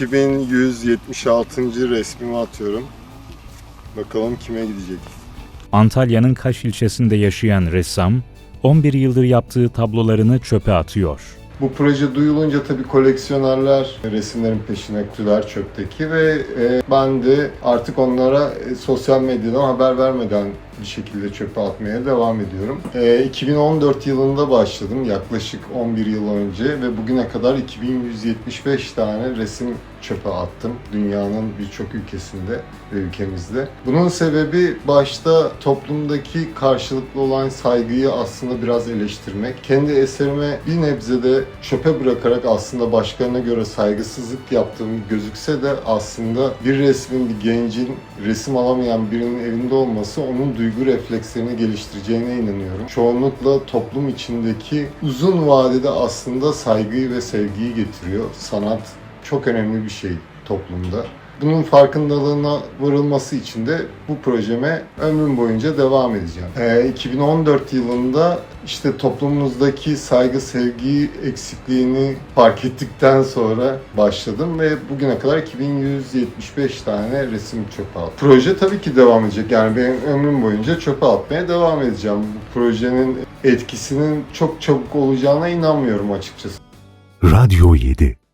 2176. resmimi atıyorum. Bakalım kime gidecek. Antalya'nın Kaş ilçesinde yaşayan ressam, 11 yıldır yaptığı tablolarını çöpe atıyor. Bu proje duyulunca tabii koleksiyonerler resimlerin peşine düştüler çöpteki ve e, ben de artık onlara e, sosyal medyadan haber vermeden bir şekilde çöpe atmaya devam ediyorum. E, 2014 yılında başladım yaklaşık 11 yıl önce ve bugüne kadar 2175 tane resim çöpe attım dünyanın birçok ülkesinde ve ülkemizde. Bunun sebebi başta toplumdaki karşılıklı olan saygıyı aslında biraz eleştirmek. Kendi eserime bir nebze de çöpe bırakarak aslında başkalarına göre saygısızlık yaptığım gözükse de aslında bir resmin bir gencin resim alamayan birinin evinde olması onun duygu reflekslerini geliştireceğine inanıyorum. Çoğunlukla toplum içindeki uzun vadede aslında saygıyı ve sevgiyi getiriyor. Sanat çok önemli bir şey toplumda. Bunun farkındalığına varılması için de bu projeme ömrüm boyunca devam edeceğim. Ee, 2014 yılında işte toplumumuzdaki saygı sevgi eksikliğini fark ettikten sonra başladım ve bugüne kadar 2175 tane resim çöpe attım. Proje tabii ki devam edecek. Yani benim ömrüm boyunca çöpe atmaya devam edeceğim. Bu projenin etkisinin çok çabuk olacağına inanmıyorum açıkçası. Radyo 7